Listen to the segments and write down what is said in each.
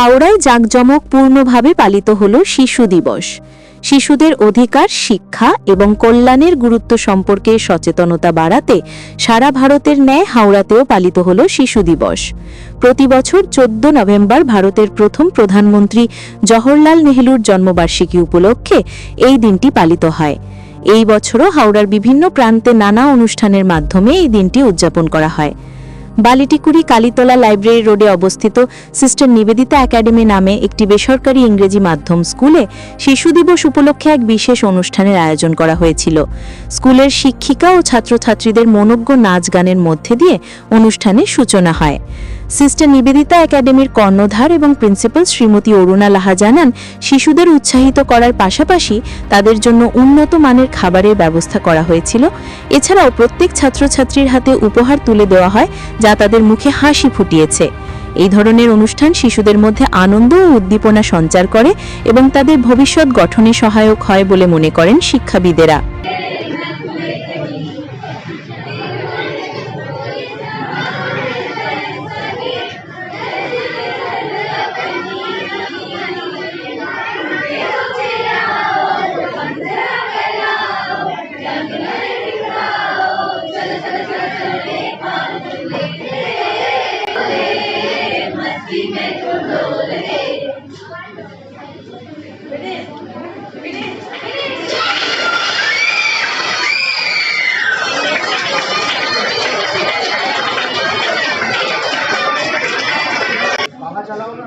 হাওড়ায় জাঁকজমকপূর্ণভাবে পালিত হল শিশু দিবস। শিশুদের অধিকার, শিক্ষা এবং কল্যাণের গুরুত্ব সম্পর্কে সচেতনতা বাড়াতে সারা ভারতের ন্যায় হাওড়াতেও পালিত হল শিশু দিবস। প্রতি বছর চোদ্দ নভেম্বর ভারতের প্রথম প্রধানমন্ত্রী জওহরলাল নেহরুর জন্মবার্ষিকী উপলক্ষে এই দিনটি পালিত হয়। এই বছরও হাওড়ার বিভিন্ন প্রান্তে নানা অনুষ্ঠানের মাধ্যমে এই দিনটি উদযাপন করা হয়। বালিটিকুড়ি কালীতলা লাইব্রেরি রোডে অবস্থিত সিস্টার নিবেদিতা একাডেমি নামে একটি বেসরকারি ইংরেজি মাধ্যম স্কুলে শিশু দিবস উপলক্ষে এক বিশেষ অনুষ্ঠানের আয়োজন করা হয়েছিল। স্কুলের শিক্ষিকা ও ছাত্রছাত্রীদের মনজ্ঞ নাচ গানের মধ্যে দিয়ে অনুষ্ঠানের সূচনা হয়। সিস্টার নিবেদিতা একাডেমির কর্ণধার এবং প্রিন্সিপাল শ্রীমতী অরুণা লাহা জানান, শিশুদের উৎসাহিত করার পাশাপাশি তাদের জন্য উন্নত মানের খাবারের ব্যবস্থা করা হয়েছিল। এছাড়াও প্রত্যেক ছাত্রছাত্রীর হাতে উপহার তুলে দেওয়া হয়, যা তাদের মুখে হাসি ফুটিয়েছে। এই ধরনের অনুষ্ঠান শিশুদের মধ্যে আনন্দ ও উদ্দীপনা সঞ্চার করে এবং তাদের ভবিষ্যৎ গঠনে সহায়ক হয় বলে মনে করেন শিক্ষাবিদেরা। চালাও না।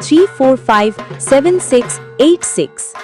Three four five seven six eight six.